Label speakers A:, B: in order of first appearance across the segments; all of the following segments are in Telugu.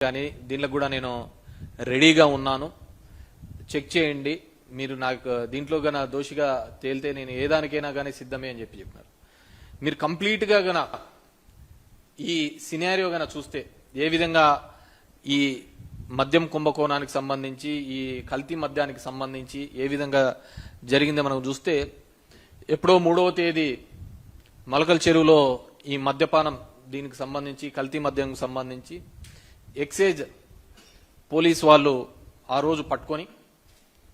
A: కానీ దీనిలో కూడా నేను రెడీగా ఉన్నాను. చెక్ చేయండి. మీరు నాకు దీంట్లో గన దోషిగా తేలితే నేను ఏ దానికైనా కానీ సిద్ధమే అని చెప్పి చెప్పినారు. మీరు కంప్లీట్గా గన ఈ సినారియో గన చూస్తే ఏ విధంగా ఈ మద్యం కుంభకోణానికి సంబంధించి ఈ కల్తీ మద్యానికి సంబంధించి ఏ విధంగా జరిగిందో మనం చూస్తే ఎప్పుడో మూడవ తేదీ మొలకల చెరువులో ఈ మద్యపానం దీనికి సంబంధించి కల్తీ మద్యంకి సంబంధించి ఎక్సైజ్ పోలీస్ వాళ్ళు ఆ రోజు పట్టుకొని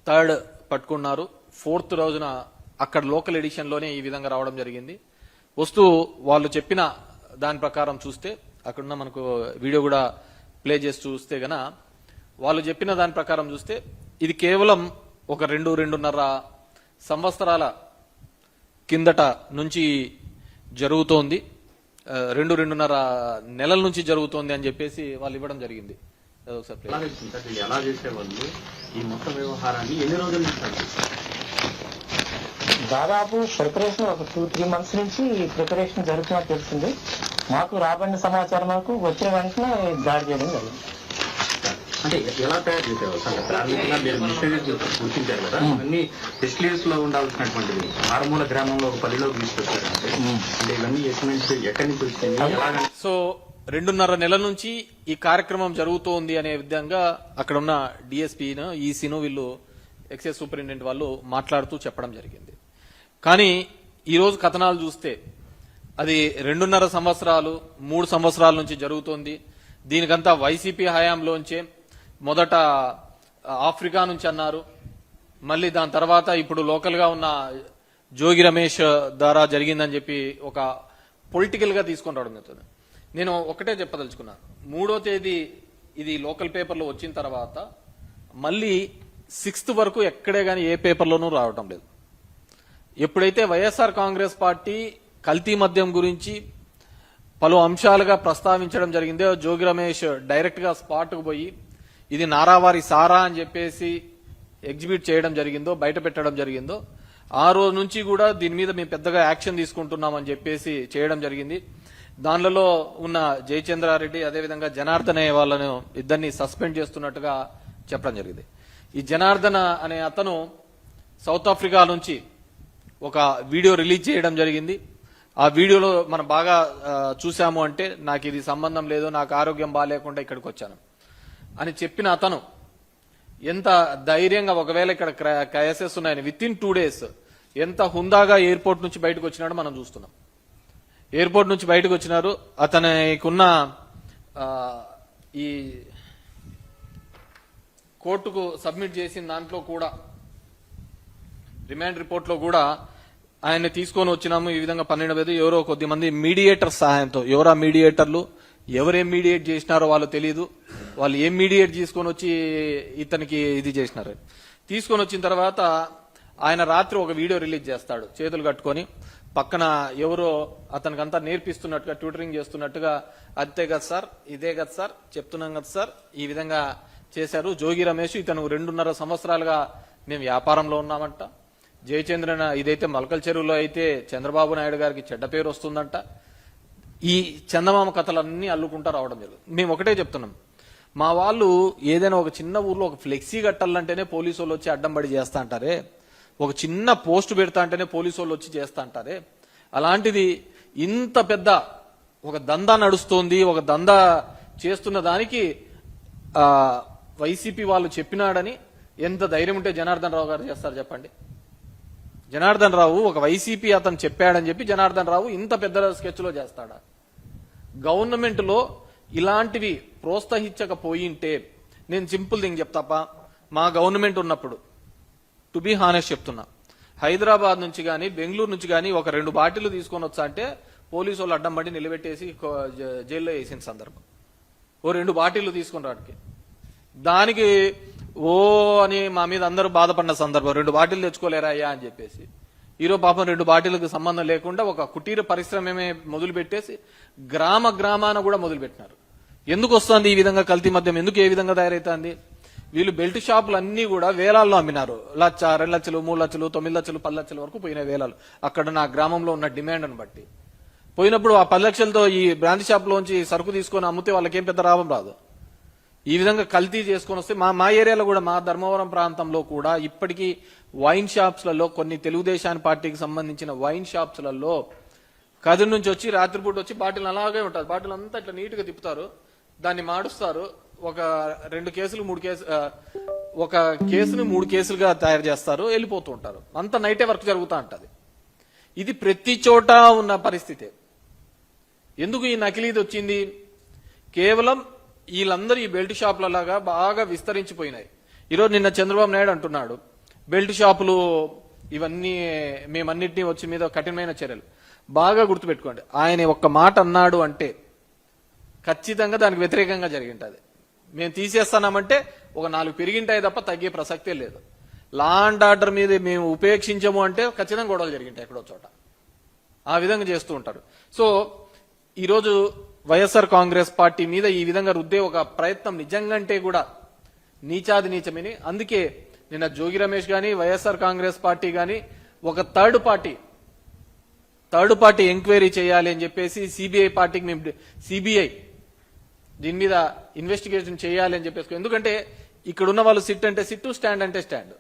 A: థర్డ్ పట్టుకున్నారు. ఫోర్త్ రోజున అక్కడ లోకల్ ఎడిషన్లోనే ఈ విధంగా రావడం జరిగింది. వస్తూ వాళ్ళు చెప్పిన దాని ప్రకారం చూస్తే అక్కడున్న మనకు వీడియో కూడా ప్లే చేసి చూస్తే గన వాళ్ళు చెప్పిన దాని ప్రకారం చూస్తే ఇది కేవలం ఒక రెండు రెండున్నర సంవత్సరాల కిందట నుంచి జరుగుతోంది. రెండు రెండున్నర నెలల నుంచి జరుగుతోంది అని చెప్పేసి వాళ్ళు ఇవ్వడం జరిగింది.
B: ఎలా చేసేవాళ్ళు ఈ మొత్తం వ్యవహారాన్ని ఎన్ని రోజుల నుంచి
C: దాదాపు ప్రిపరేషన్ ఒక టూ త్రీ మంత్స్ నుంచి ప్రిపరేషన్ జరుగుతున్నట్టు తెలిసింది మాకు రాబడిన సమాచారం మాకు వచ్చిన వెంటనే దాడి చేయడం జరిగింది.
B: అంటే ఎలా తయారు చేసేవాళ్ళు సార్ ప్రాథమికంగా మీరు మిషనరీస్ గుర్తించారు కదా ఇవన్నీ డిస్టిలీస్లో ఉండాల్సినటువంటివి. మారుమూల గ్రామంలో ఒక పల్లెలోకి తీసుకొచ్చారంటే అంటే ఇవన్నీ ఎస్టిమేట్స్ ఎక్కడి నుంచి వచ్చింది
A: సో రెండున్నర నెలల నుంచి ఈ కార్యక్రమం జరుగుతోంది అనే విధంగా అక్కడ ఉన్న డిఎస్పీను ఈసీను వీళ్ళు ఎక్సైజ్ సూపరింటెండెంట్ వాళ్ళు మాట్లాడుతూ చెప్పడం జరిగింది. కానీ ఈ రోజు కథనాలు చూస్తే అది రెండున్నర సంవత్సరాలు మూడు సంవత్సరాల నుంచి జరుగుతోంది. దీనికంతా వైసీపీ హయాంలోంచే మొదట ఆఫ్రికా నుంచి అన్నారు. మళ్ళీ దాని తర్వాత ఇప్పుడు లోకల్గా ఉన్న జోగి రమేష్ ద్వారా జరిగిందని చెప్పి ఒక పొలిటికల్గా తీసుకొని రావడం జరుగుతుంది. నేను ఒకటే చెప్పదలుచుకున్నా. మూడో తేదీ ఇది లోకల్ పేపర్లో వచ్చిన తర్వాత మళ్ళీ సిక్స్త్ వరకు ఎక్కడే కానీ ఏ పేపర్లోనూ రావటం లేదు. ఎప్పుడైతే వైఎస్ఆర్ కాంగ్రెస్ పార్టీ కల్తీ మద్యం గురించి పలు అంశాలుగా ప్రస్తావించడం జరిగిందో జోగి రమేష్ డైరెక్ట్గా స్పాట్కు పోయి ఇది నారావారి సారా అని చెప్పేసి ఎగ్జిబిట్ చేయడం జరిగిందో బయట పెట్టడం జరిగిందో ఆ రోజు నుంచి కూడా దీని మీద మేము పెద్దగా యాక్షన్ తీసుకుంటున్నామని చెప్పేసి చేయడం జరిగింది. దానిలో ఉన్న జయచంద్రారెడ్డి అదేవిధంగా జనార్దన్ అనే వాళ్ళను ఇద్దరిని సస్పెండ్ చేస్తున్నట్టుగా చెప్పడం జరిగింది. ఈ జనార్దన అనే అతను సౌత్ ఆఫ్రికా నుంచి ఒక వీడియో రిలీజ్ చేయడం జరిగింది. ఆ వీడియోలో మనం బాగా చూసాము అంటే నాకు ఇది సంబంధం లేదు నాకు ఆరోగ్యం బాగాలేకుండా ఇక్కడికి వచ్చాను. అని చెప్పిన అతను ఎంత ధైర్యంగా ఒకవేళ ఇక్కడ క్రయసెస్ ఉన్నాయని విత్ ఇన్ టూ డేస్ ఎంత హుందాగా ఎయిర్పోర్ట్ నుంచి బయటకు వచ్చినాడో మనం చూస్తున్నాం. ఎయిర్పోర్ట్ నుంచి బయటకు వచ్చినారు. అతనికున్న ఈ కోర్టుకు సబ్మిట్ చేసిన దాంట్లో కూడా రిమాండ్ రిపోర్ట్లో కూడా ఆయన్ని తీసుకొని వచ్చినాము. ఈ విధంగా పన్నెండు వేలు ఎవరో కొద్ది మంది మీడియేటర్ సహాయంతో ఎవరా మీడియేటర్లు ఎవరేం మీడియేట్ చేసినారో వాళ్ళు తెలియదు వాళ్ళు ఏం మీడియేట్ తీసుకొని వచ్చి ఇతనికి ఇది చేసినారు. తీసుకొని వచ్చిన తర్వాత ఆయన రాత్రి ఒక వీడియో రిలీజ్ చేస్తాడు. చేతులు కట్టుకొని పక్కన ఎవరో అతనికంతా నేర్పిస్తున్నట్టుగా ట్యూటరింగ్ చేస్తున్నట్టుగా అంతే కదా సార్ ఇదే కదా సార్ చెప్తున్నాం కదా సార్ ఈ విధంగా చేశారు. జోగి రమేష్ ఇతను రెండున్నర సంవత్సరాలుగా మేము వ్యాపారంలో ఉన్నామంట. జయచంద్రన ఇదైతే మలకల్ చెరువులో అయితే చంద్రబాబు నాయుడు గారికి చెడ్డ పేరు వస్తుందంట. ఈ చందమామ కథలన్నీ అల్లుకుంటా రావడం జరుగుతుంది. మేము ఒకటే చెప్తున్నాం. మా వాళ్ళు ఏదైనా ఒక చిన్న ఊర్లో ఒక ఫ్లెక్సీ కట్టాలంటేనే పోలీసు వాళ్ళు వచ్చి అడ్డం పడి చేస్తా అంటారే? ఒక చిన్న పోస్ట్ పెడతా అంటేనే పోలీసు వాళ్ళు వచ్చి చేస్తా అంటారే? అలాంటిది ఇంత పెద్ద ఒక దందా నడుస్తోంది ఒక దందా చేస్తున్న దానికి ఆ, వైసీపీ వాళ్ళు చెప్పినాడని ఎంత ధైర్యం ఉంటే జనార్దన్ రావు గారు చేస్తారు చెప్పండి. జనార్దన్ రావు ఒక వైసీపీ అతను చెప్పాడని చెప్పి జనార్దన్ రావు ఇంత పెద్ద స్కెచ్లో చేస్తాడా? గవర్నమెంట్లో ఇలాంటివి ప్రోత్సహించకపోయింటే నేను సింపుల్ థింగ్ చెప్తాపా మా గవర్నమెంట్ ఉన్నప్పుడు టు బి హానెస్ట్ చెప్తున్నా హైదరాబాద్ నుంచి కానీ బెంగళూరు నుంచి కానీ ఒక రెండు బాటిల్ తీసుకొని వచ్చా అంటే పోలీసు వాళ్ళు అడ్డం పడి నిలబెట్టేసి జైల్లో వేసిన సందర్భం. ఓ రెండు బాటిల్లు తీసుకుని రాడికి దానికి ఓ అని మా మీద అందరూ బాధపడిన సందర్భం రెండు బాటిల్ తెచ్చుకోలేరా అయ్యా అని చెప్పేసి. ఈరోజు పాపం రెండు బాటిల్కి సంబంధం లేకుండా ఒక కుటీర పరిశ్రమమే మొదలు పెట్టేసి గ్రామ గ్రామాన కూడా మొదలు పెట్టినారు ఎందుకు వస్తుంది ఈ విధంగా కల్తీ మద్యం? ఎందుకు ఏ విధంగా తయారైతుంది? వీళ్ళు బెల్ట్ షాపులు అన్ని కూడా వేలాల్లో అమ్మినారు. లచ్చ రెండు లక్షలు మూడు లక్షలు తొమ్మిది లక్షలు పది లక్షల వరకు పోయిన వేలాలు. అక్కడ నా గ్రామంలో ఉన్న డిమాండ్ను బట్టి. పోయినప్పుడు ఆ పది లక్షలతో ఈ బ్రాంచ్ షాప్లోంచి సరుకు తీసుకొని అమ్మితే వాళ్ళకి ఏం పెద్ద లాభం రాదు. ఈ విధంగా కల్తీ చేసుకొని వస్తే మా మా ఏరియాలో కూడా మా ధర్మవరం ప్రాంతంలో కూడా ఇప్పటికీ వైన్ షాప్స్లలో కొన్ని తెలుగుదేశాన్ని పార్టీకి సంబంధించిన వైన్ షాప్స్లలో కది నుంచి వచ్చి రాత్రిపూట వచ్చి బాటిల్ అలాగే ఉంటుంది. బాటిల్ అంతా ఇట్లా నీట్గా తిప్పుతారు. దాన్ని మాడుస్తారు ఒక రెండు కేసులు మూడు కేసు ఒక కేసుని మూడు కేసులుగా తయారు చేస్తారు వెళ్ళిపోతూ ఉంటారు. అంత నైటే వర్క్ జరుగుతూ ఉంటుంది. ఇది ప్రతి చోట ఉన్న పరిస్థితే. ఎందుకు ఈ నకిలీది వచ్చింది? కేవలం వీళ్ళందరూ ఈ బెల్ట్ షాపుల లాగా బాగా విస్తరించిపోయినాయి. ఈరోజు నిన్న చంద్రబాబు నాయుడు అంటున్నాడు బెల్ట్ షాపులు ఇవన్నీ మేమన్నిటినీ వచ్చి మీద కఠినమైన చర్యలు. బాగా గుర్తుపెట్టుకోండి. ఆయన ఒక్క మాట అన్నాడు అంటే ఖచ్చితంగా దానికి వ్యతిరేకంగా జరిగింటుంది. మేము తీసేస్తామంటే ఒక నాలుగు పెరిగింటాయి తప్ప తగ్గే ప్రసక్తే లేదు. లా అండ్ ఆర్డర్ మీద మేము ఉపేక్షించము అంటే ఖచ్చితంగా గొడవలు జరిగింటాయి ఎక్కడో చోట. ఆ విధంగా చేస్తూ ఉంటారు. సో ఈరోజు వైఎస్ఆర్ కాంగ్రెస్ పార్టీ మీద ఈ విధంగా రుద్దే ఒక ప్రయత్నం నిజంగంటే కూడా నీచాది నీచమని. అందుకే నిన్న జోగి రమేష్ గాని వైఎస్ఆర్ కాంగ్రెస్ పార్టీ గాని ఒక third party third party enquiry చేయాలి అని చెప్పేసి సిబిఐ పార్టీకి మేము సిబిఐ దీని మీద ఇన్వెస్టిగేషన్ చేయాలి అని చెప్పేసి ఎందుకంటే ఇక్కడ ఉన్న వాళ్ళు సిట్ అంటే సిట్టు స్టాండ్ అంటే స్టాండ్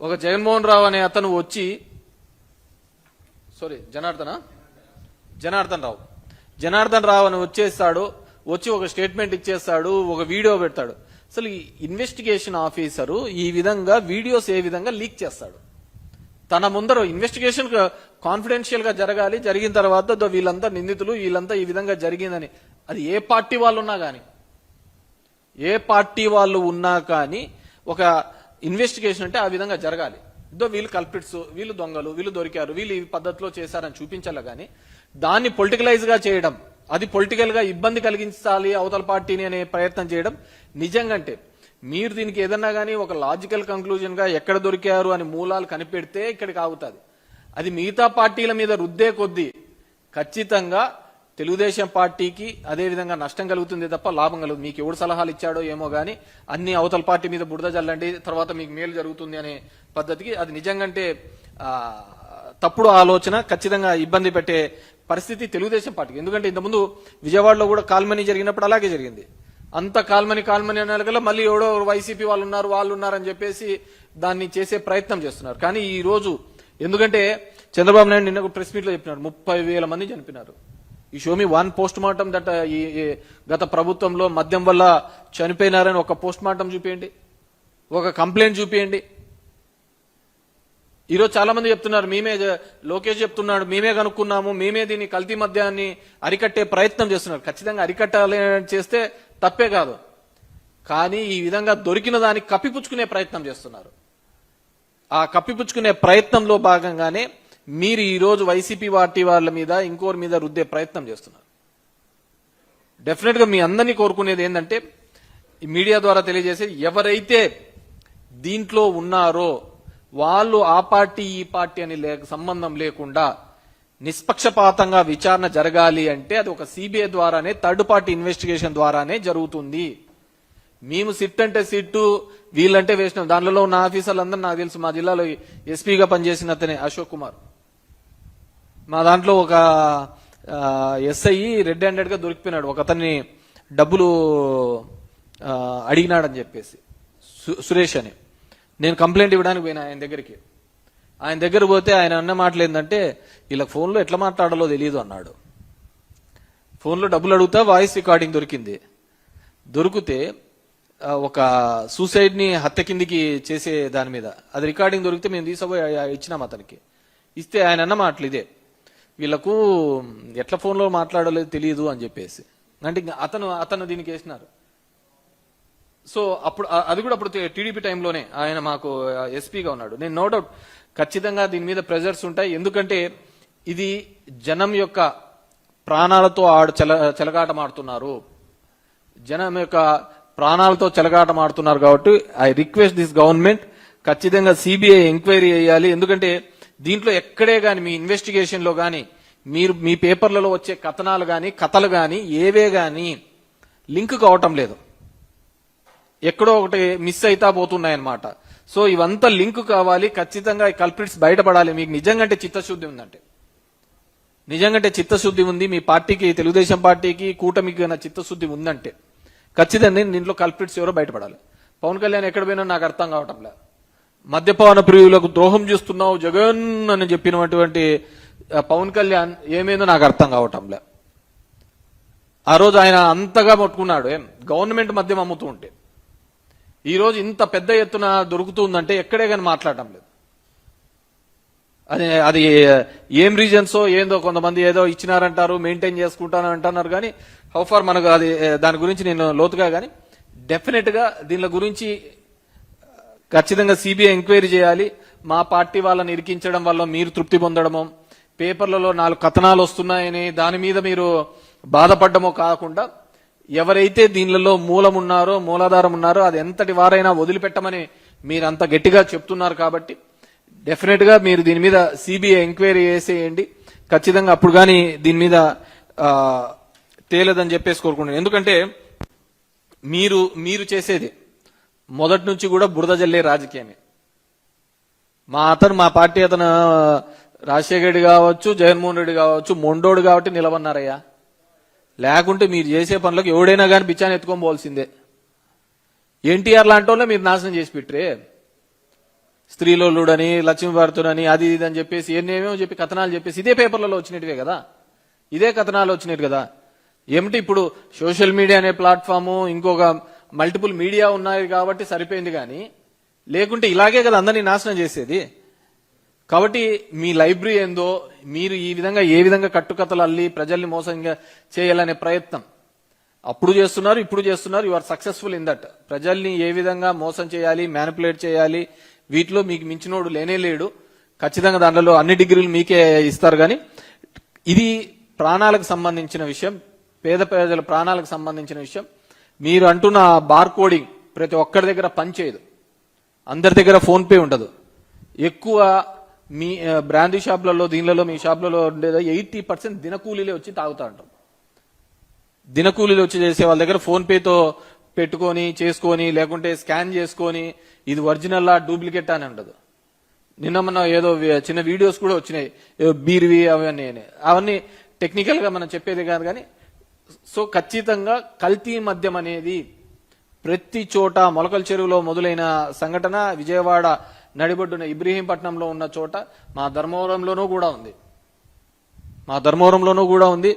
A: ఒక జగన్మోహన్ రావు అనే అతను వచ్చి సారీ జనార్దన? జనార్దన్ రావు. జనార్దన్ రావు అని వచ్చేస్తాడు. వచ్చి ఒక స్టేట్మెంట్ ఇచ్చేస్తాడు. ఒక వీడియో పెడతాడు. అసలు ఈ ఇన్వెస్టిగేషన్ ఆఫీసరు ఈ విధంగా వీడియోస్ ఏ విధంగా లీక్ చేస్తాడు? తన ముందర ఇన్వెస్టిగేషన్ కాన్ఫిడెన్షియల్గా జరగాలి. జరిగిన తర్వాత వీళ్ళంతా నిందితులు వీళ్ళంతా ఈ విధంగా జరిగిందని అది ఏ పార్టీ వాళ్ళు ఉన్నా కానీ ఏ పార్టీ వాళ్ళు ఉన్నా కానీ ఒక ఇన్వెస్టిగేషన్ అంటే ఆ విధంగా జరగాలి. ఇదో వీళ్ళు కల్పిట్స్ వీళ్ళు దొంగలు వీళ్ళు దొరికారు వీళ్ళు ఈ పద్ధతిలో చేశారని చూపించాలి కానీ దాన్ని పొలిటికలైజ్గా చేయడం అది పొలిటికల్గా ఇబ్బంది కలిగించాలి అవతల పార్టీని అనే ప్రయత్నం చేయడం నిజంగా అంటే మీరు దీనికి ఏదన్నా కానీ ఒక లాజికల్ కంక్లూజన్గా ఎక్కడ దొరికారు అని మూలాలు కనిపెడితే ఇక్కడికి ఆగుతుంది. అది మిగతా పార్టీల మీద రుద్దే కొద్దీ ఖచ్చితంగా తెలుగుదేశం పార్టీకి అదే విధంగా నష్టం కలుగుతుంది తప్ప లాభం కలుగుతుంది మీకు ఎవడు సలహాలు ఇచ్చాడో ఏమో గానీ అన్ని అవతల పార్టీ మీద బురద జల్లండి తర్వాత మీకు మేలు జరుగుతుంది అనే పద్ధతికి అది నిజంగంటే తప్పుడు ఆలోచన ఖచ్చితంగా ఇబ్బంది పెట్టే పరిస్థితి తెలుగుదేశం పార్టీకి. ఎందుకంటే ఇంతకుముందు విజయవాడలో కూడా కాల్మనీ జరిగినప్పుడు అలాగే జరిగింది. అంత కాల్మని కాల్మని అనే మళ్ళీ ఎవడో వైసీపీ వాళ్ళు ఉన్నారు వాళ్ళు ఉన్నారని చెప్పేసి దాన్ని చేసే ప్రయత్నం చేస్తున్నారు. కానీ ఈ రోజు ఎందుకంటే చంద్రబాబు నాయుడు నిన్న ప్రెస్ మీట్లో చెప్పినారు ముప్పై వేల మంది చనిపోయినారు. Uh, ఈ show me one post mortem that ఈ గత ప్రభుత్వంలో మద్యం వల్ల చనిపోయినారని ఒక పోస్ట్ మార్టం చూపించండి ఒక కంప్లైంట్ చూపించండి ఈరోజు చాలా మంది చెప్తున్నారు మేమే లోకేష్ చెప్తున్నాడు మేమే కనుక్కున్నాము మేమే దీన్ని కల్తీ మద్యాన్ని అరికట్టే ప్రయత్నం చేస్తున్నారు. ఖచ్చితంగా అరికట్టాలి చేస్తే తప్పే కాదు. కానీ ఈ విధంగా దొరికిన దాన్ని కప్పిపుచ్చుకునే ప్రయత్నం చేస్తున్నారు. ఆ కప్పిపుచ్చుకునే ప్రయత్నంలో భాగంగానే మీరు ఈరోజు వైసీపీ పార్టీ వాళ్ళ మీద ఇంకోరి మీద రుద్దే ప్రయత్నం చేస్తున్నారు. డెఫినెట్గా మీ అందరినీ కోరుకునేది ఏంటంటే మీడియా ద్వారా తెలియజేసేది ఎవరైతే దీంట్లో ఉన్నారో వాళ్ళు ఆ పార్టీ ఈ పార్టీ అని లే- సంబంధం లేకుండా నిష్పక్షపాతంగా విచారణ జరగాలి అంటే అది ఒక సిబిఐ ద్వారానే థర్డ్ పార్టీ ఇన్వెస్టిగేషన్ ద్వారానే జరుగుతుంది. మేము సిట్ అంటే సిట్టు వీళ్ళంటే వేసినాం దానిలో ఉన్న ఆఫీసర్లందరూ నాకు తెలుసు మా జిల్లాలో ఎస్పీగా పనిచేసిన అతనే అశోక్ కుమార్. మా దాంట్లో ఒక ఎస్ఐ రెడ్ హ్యాండెడ్గా దొరికిపోయినాడు. ఒక అతన్ని డబ్బులు అడిగినాడని చెప్పేసి. సు- సురేష్ అని. నేను కంప్లైంట్ ఇవ్వడానికి పోయినా ఆయన దగ్గరికి. ఆయన దగ్గర పోతే ఆయన అన్న మాటలు ఏంటంటే వీళ్ళకి ఫోన్లో ఎట్లా మాట్లాడాలో తెలియదు అన్నాడు. ఫోన్లో డబ్బులు అడుగుతా వాయిస్ రికార్డింగ్ దొరికింది. దొరికితే ఒక సూసైడ్ని హత్య కిందికి చేసే దాని మీద. అది రికార్డింగ్ దొరికితే మేము తీసుకుపోయి ఇచ్చినాం అతనికి. ఇస్తే ఆయన అన్న మాటలు ఇదే. వీళ్ళకు ఎట్లా ఫోన్లో మాట్లాడలేదు తెలియదు అని చెప్పేసి. అంటే ఇంకా అతను అతను దీనికి వేసినారు. సో అప్పుడు అది కూడా అప్పుడు టీడీపీ టైంలోనే ఆయన మాకు ఎస్పీగా ఉన్నాడు. నేను నో డౌట్ ఖచ్చితంగా దీని మీద ప్రెజర్స్ ఉంటాయి. ఎందుకంటే ఇది జనం యొక్క ప్రాణాలతో ఆడు చెల చెలగాటమాడుతున్నారు. జనం యొక్క ప్రాణాలతో చెలగాటమాడుతున్నారు కాబట్టి ఐ రిక్వెస్ట్ దిస్ గవర్నమెంట్ ఖచ్చితంగా సిబిఐ ఎంక్వైరీ చేయాలి. ఎందుకంటే దీంట్లో ఎక్కడే కానీ మీ ఇన్వెస్టిగేషన్లో కానీ మీరు మీ పేపర్లలో వచ్చే కథనాలు కానీ కథలు కానీ ఏవే కానీ లింక్ కావటం లేదు. ఎక్కడో ఒకటి మిస్ అయితా పోతున్నాయన్నమాట. సో ఇవంతా లింక్ కావాలి. ఖచ్చితంగా ఈ కల్ప్రిట్స్ బయటపడాలి. మీకు నిజంగా అంటే చిత్తశుద్ధి ఉందంటే. నిజంగా చిత్తశుద్ధి ఉంది. మీ పార్టీకి తెలుగుదేశం పార్టీకి కూటమికి గన చిత్తశుద్ధి ఉందంటే ఖచ్చితంగా నేను దీంట్లో కల్పిట్స్ ఎవరో బయటపడాలి. పవన్ కళ్యాణ్ ఎక్కడ పోయినా నాకు అర్థం కావటంలే. మద్యపాన ప్రియులకు ద్రోహం చేస్తున్నావు జగన్ అని చెప్పినటువంటి పవన్ కళ్యాణ్ ఏమైందో నాకు అర్థం కావటంలే ఆ రోజు ఆయన అంతగా పట్టుకున్నాడు ఏం? గవర్నమెంట్ మద్యం అమ్ముతూ ఉంటే. ఈరోజు ఇంత పెద్ద ఎత్తున దొరుకుతుందంటే ఎక్కడే కానీ మాట్లాడటం లేదు. అది అది ఏం రీజన్సో ఏందో కొంతమంది ఏదో ఇచ్చినారంటారు మెయింటైన్ చేసుకుంటాను అంటున్నారు కానీ హౌ ఫార్ మనకు అది దాని గురించి నేను లోతుగా కానీ డెఫినెట్గా దీని గురించి ఖచ్చితంగా సిబిఐ ఎంక్వైరీ చేయాలి. మా పార్టీ వాళ్ళని ఇరికించడం వల్ల మీరు తృప్తి పొందడమో పేపర్లలో నాలుగు కథనాలు వస్తున్నాయని దాని మీద మీరు బాధపడ్డమో కాకుండా ఎవరైతే దీనిలలో మూలం ఉన్నారో మూలాధారం ఉన్నారో అది ఎంతటి వారైనా వదిలిపెట్టమని మీరు అంత గట్టిగా చెప్తున్నారు కాబట్టి డెఫినెట్గా మీరు దీని మీద సిబిఐ ఎంక్వైరీ చేసేయండి. ఖచ్చితంగా అప్పుడు కానీ దీని మీద తేలదని చెప్పేసి కోరుకుంటున్నాను. ఎందుకంటే మీరు మీరు చేసేది మొదటి నుంచి కూడా బురద జల్లే రాజకీయమే. మా అతను మా పార్టీ అతను రాజశేఖర రెడ్డి కావచ్చు జగన్మోహన్ రెడ్డి కావచ్చు మొండోడు కాబట్టి నిలబన్నారయ్యా లేకుంటే మీరు చేసే పనులకు ఎవడైనా కానీ బిచ్చాన్ని ఎత్తుకొని పోవాల్సిందే. ఎన్టీఆర్ లాంటి వాళ్ళే మీరు నాశనం చేసి పెట్టరే. స్త్రీలోలుడని లక్ష్మీభారతుడని అది ఇది అని చెప్పేసి ఎన్నేమేమో చెప్పి కథనాలు చెప్పేసి ఇదే పేపర్లలో వచ్చినట్టువే కదా. ఇదే కథనాలు వచ్చినట్టు కదా. ఏమిటి ఇప్పుడు సోషల్ మీడియా అనే ప్లాట్ఫాము ఇంకొక మల్టిపుల్ మీడియా ఉన్నాయి కాబట్టి సరిపోయింది కానీ లేకుంటే ఇలాగే కదా అందరినీ నాశనం చేసేది. కాబట్టి మీ లైబ్రరీ ఏందో మీరు ఈ విధంగా ఏ విధంగా కట్టుకథలు అల్లి ప్రజల్ని మోసంగా చేయాలనే ప్రయత్నం. అప్పుడు చేస్తున్నారు ఇప్పుడు చేస్తున్నారు you are successful in that ప్రజల్ని ఏ విధంగా మోసం చేయాలి మ్యానిపులేట్ చేయాలి వీటిలో మీకు మించినోడు లేనే లేడు. ఖచ్చితంగా దాంట్లో అన్ని డిగ్రీలు మీకే ఇస్తారు కానీ ఇది ప్రాణాలకు సంబంధించిన విషయం పేద ప్రజల ప్రాణాలకు సంబంధించిన విషయం. మీరు అంటున్న బార్ కోడింగ్ ప్రతి ఒక్కరి దగ్గర పనిచేయదు. అందరి దగ్గర ఫోన్ పే ఉండదు. ఎక్కువ మీ బ్రాండ్ బ్రాందీ షాపులలో దీనిలలో మీ షాపులలో ఉండేది ఎయిటీ పర్సెంట్ దినకూలీలే వచ్చి తాగుతా ఉంటాం. దినకూలీలు వచ్చి చేసే వాళ్ళ దగ్గర ఫోన్ పేతో పెట్టుకొని చేసుకొని లేకుంటే స్కాన్ చేసుకొని ఇది ఒరిజినల్లా డూప్లికేట్ అని ఉండదు. నిన్న మన ఏదో చిన్న వీడియోస్ కూడా వచ్చినాయి. ఏదో బీర్వి అవన్నీ అని. అవన్నీ టెక్నికల్గా మనం చెప్పేది కాదు కానీ సో ఖచ్చితంగా కల్తీ మద్యం అనేది ప్రతి చోట మొలకల చెరువులో మొదలైన సంఘటన విజయవాడ నడిబొడ్డున ఇబ్రహీంపట్నంలో ఉన్న చోట మా ధర్మవరంలోనూ కూడా ఉంది. మా ధర్మవరంలోనూ కూడా ఉంది.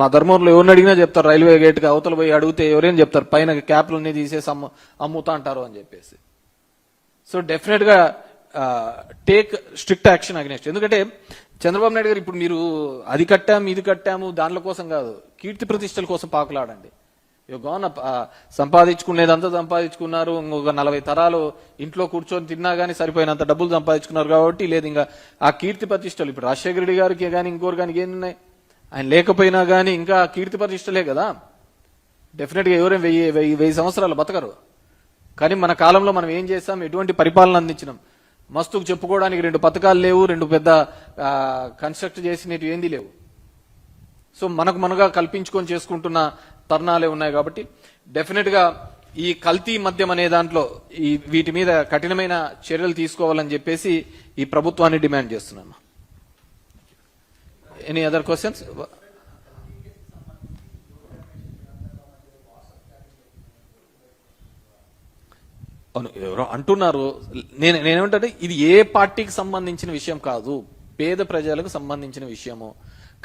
A: మా ధర్మవరంలో ఎవరిని అడిగినా చెప్తారు రైల్వే గేట్కి అవతల పోయి అడిగితే ఎవరైనా చెప్తారు పైన క్యాప్లన్నీ తీసేసి అమ్ము అమ్ముతా అంటారు అని చెప్పేసి. సో డెఫినెట్గా టేక్ స్ట్రిక్ట్ యాక్షన్ అగ్నెస్ట్ ఎందుకంటే చంద్రబాబు నాయుడు గారు ఇప్పుడు మీరు అది కట్టాము ఇది కట్టాము దానిల కోసం కాదు. కీర్తి ప్రతిష్టల కోసం పాకులాడండి. గోన సంపాదించుకునేదంతా సంపాదించుకున్నారు. ఇంకొక నలభై తరాలు ఇంట్లో కూర్చొని తిన్నా కానీ సరిపోయినంత డబ్బులు సంపాదించుకున్నారు కాబట్టి లేదు. ఇంకా ఆ కీర్తి ప్రతిష్టలు ఇప్పుడు రాజశేఖర రెడ్డి గారికి కానీ ఇంకోరు కానీ ఏమున్నాయి ఆయన లేకపోయినా కానీ ఇంకా కీర్తి ప్రతిష్టలే కదా. డెఫినెట్గా ఎవరైనా వెయ్యి వెయ్యి వెయ్యి సంవత్సరాలు బతకరు. కానీ మన కాలంలో మనం ఏం చేస్తాం ఎటువంటి పరిపాలన అందించినాం? మస్తుకు చెప్పుకోవడానికి రెండు పథకాలు లేవు రెండు పెద్ద కన్స్ట్రక్ట్ చేసినవి ఏంది లేవు. సో మనకు మనగా కల్పించుకొని చేసుకుంటున్న తరుణాలే ఉన్నాయి కాబట్టి డెఫినెట్గా ఈ కల్తీ మద్యం అనే దాంట్లో ఈ వీటి మీద కఠినమైన చర్యలు తీసుకోవాలని చెప్పేసి ఈ ప్రభుత్వాన్ని డిమాండ్ చేస్తున్నాను. ఎనీ అదర్ క్వశ్చన్స్ ఎవరో అంటున్నారు. నేను నేనేమంటే ఇది ఏ పార్టీకి సంబంధించిన విషయం కాదు. పేద ప్రజలకు సంబంధించిన విషయము.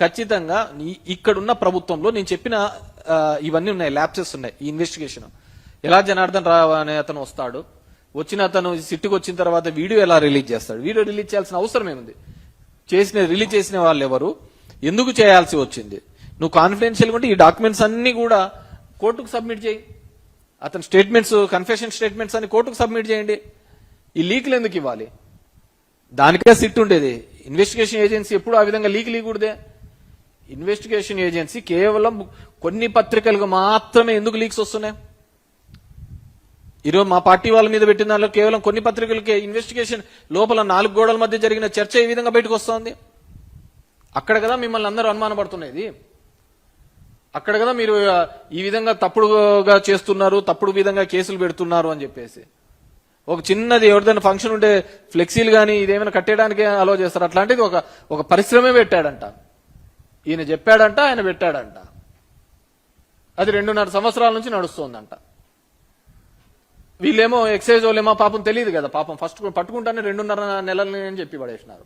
A: ఖచ్చితంగా ఇక్కడున్న ప్రభుత్వంలో నేను చెప్పిన ఇవన్నీ ఉన్నాయి ల్యాప్సెస్ ఉన్నాయి ఈ ఇన్వెస్టిగేషన్ ఎలా జనార్దన్ రావు అనే అతను వస్తాడు. వచ్చిన అతను సిట్టుకు వచ్చిన తర్వాత వీడియో ఎలా రిలీజ్ చేస్తాడు? వీడియో రిలీజ్ చేయాల్సిన అవసరం ఏముంది? చేసిన రిలీజ్ చేసిన వాళ్ళు ఎవరు? ఎందుకు చేయాల్సి వచ్చింది? నువ్వు కాన్ఫిడెన్షియల్ ఉంటే ఈ డాక్యుమెంట్స్ అన్ని కూడా కోర్టుకు సబ్మిట్ చేయి. అతని స్టేట్మెంట్స్ కన్ఫెషన్ స్టేట్మెంట్స్ అని కోర్టుకు సబ్మిట్ చేయండి. ఈ లీక్లు ఎందుకు ఇవ్వాలి? దానికే సిట్ ఉండేది. ఇన్వెస్టిగేషన్ ఏజెన్సీ ఎప్పుడు ఆ విధంగా లీక్ లీకూడదే. ఇన్వెస్టిగేషన్ ఏజెన్సీ కేవలం కొన్ని పత్రికలకు మాత్రమే ఎందుకు లీక్స్ వస్తున్నాయి? ఈరోజు మా పార్టీ వాళ్ళ మీద పెట్టిన దానిలో కేవలం కొన్ని పత్రికలకే ఇన్వెస్టిగేషన్ లోపల నాలుగు గోడల మధ్య జరిగిన చర్చ ఈ విధంగా బయటకు వస్తోంది. అక్కడ కదా మిమ్మల్ని అందరూ అనుమానపడుతున్నది అక్కడ కదా మీరు ఈ విధంగా తప్పుడుగా చేస్తున్నారు తప్పుడు విధంగా కేసులు పెడుతున్నారు అని చెప్పేసి. ఒక చిన్నది ఎవరిదైనా ఫంక్షన్ ఉంటే ఫ్లెక్సీలు కానీ ఇదేమైనా కట్టేయడానికి అలో చేస్తారు. అట్లాంటిది ఒక ఒక పరిశ్రమే పెట్టాడంట. ఈయన చెప్పాడంట ఆయన పెట్టాడంట. అది రెండున్నర సంవత్సరాల నుంచి నడుస్తోందంట. వీళ్ళేమో ఎక్సైజ్ వాళ్ళేమో పాపం తెలియదు కదా. పాపం ఫస్ట్ పట్టుకుంటానే రెండున్నర నెలలని అని చెప్పి పడేసినారు.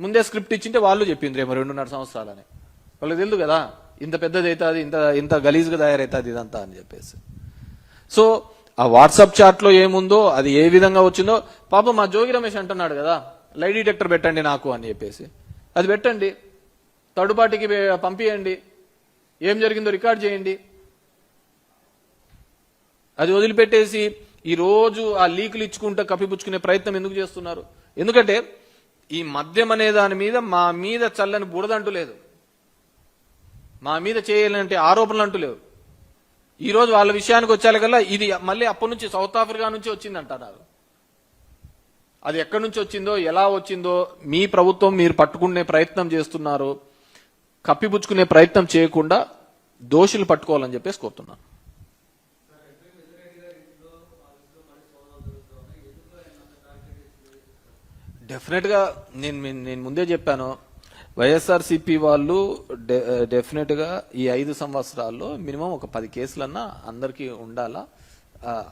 A: ముందే స్క్రిప్ట్ ఇచ్చింటే వాళ్ళు చెప్పింది ఏమో రెండున్నర సంవత్సరాలని. వాళ్ళకి తెలియదు కదా. ఇంత పెద్దది అవుతుంది ఇంత ఇంత గలీజ్గా తయారవుతుంది ఇదంతా అని చెప్పేసి. సో ఆ వాట్సాప్ చాట్లో ఏముందో అది ఏ విధంగా వచ్చిందో పాపం మా జోగి రమేష్ అంటున్నాడు కదా లై డిటెక్టర్ పెట్టండి నాకు అని చెప్పేసి. అది పెట్టండి. తడుపాటికి పంపియండి. ఏం జరిగిందో రికార్డ్ చేయండి. అది వదిలిపెట్టేసి ఈరోజు ఆ లీకులు ఇచ్చుకుంటూ కప్పిపుచ్చుకునే ప్రయత్నం ఎందుకు చేస్తున్నారు? ఎందుకంటే ఈ మద్యం అనే దాని మీద మా మీద చల్లని బురదంటూ లేదు. మా మీద చేయాలంటే ఆరోపణలు అంటూ లేవు. ఈరోజు వాళ్ళ విషయానికి వచ్చేలాగల్లా ఇది మళ్ళీ అప్పటి నుంచి సౌత్ ఆఫ్రికా నుంచి వచ్చింది అది ఎక్కడి నుంచి వచ్చిందో ఎలా వచ్చిందో మీ ప్రభుత్వం మీరు పట్టుకునే ప్రయత్నం చేస్తున్నారు కప్పిపుచ్చుకునే ప్రయత్నం చేయకుండా దోషులు పట్టుకోవాలని చెప్పేసి కోరుతున్నాను. డెఫినెట్గా నేను నేను ముందే చెప్పాను వైఎస్ఆర్సిపి వాళ్ళు డెఫినెట్ eh, గా ఈ ఐదు సంవత్సరాల్లో మినిమం ఒక పది కేసులన్నా అందరికీ ఉండాలా?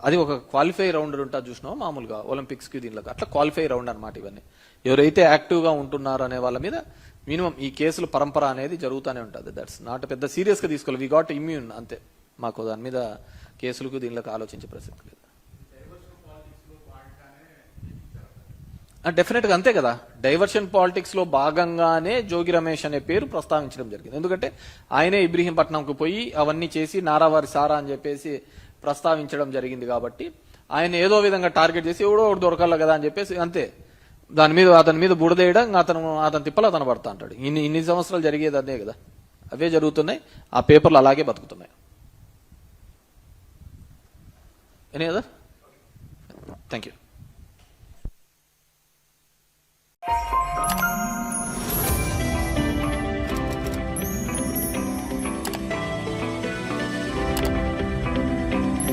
A: అది ఒక క్వాలిఫై రౌండ్ ఉంటా చూసినావు మామూలుగా? ఒలింపిక్స్కి దీనిలో అట్లా క్వాలిఫై రౌండ్ అన్నమాట ఇవన్నీ. ఎవరైతే యాక్టివ్గా ఉంటున్నారు అనే వాళ్ళ మీద మినిమం ఈ కేసుల పరంపర అనేది జరుగుతూనే ఉంటుంది. దట్స్ నాట్ పెద్ద సీరియస్గా తీసుకోవాలి. వి గాట్ ఇమ్యూన్ అంతే. మాకు దాని మీద కేసులకు దీనిలోకి ఆలోచించే ప్రసక్తి లేదు. డెఫినెట్గా అంతే కదా. డైవర్షన్ పాలిటిక్స్లో భాగంగానే జోగి రమేష్ అనే పేరు ప్రస్తావించడం జరిగింది. ఎందుకంటే ఆయనే ఇబ్రహీంపట్నంకు పోయి అవన్నీ చేసి నారావారి సారా అని చెప్పేసి ప్రస్తావించడం జరిగింది కాబట్టి ఆయన ఏదో విధంగా టార్గెట్ చేసి ఎవడో ఒకటి దొరకాల కదా అని చెప్పేసి అంతే. దాని మీద అతని మీద బుడదేయడం అతను అతని తిప్పలు అతను పడతా అంటాడు. ఇన్ని ఇన్ని సంవత్సరాలు జరిగేది అదే కదా. అవే జరుగుతున్నాయి. ఆ పేపర్లు అలాగే బతుకుతున్నాయి. Any other thank you どうぞ。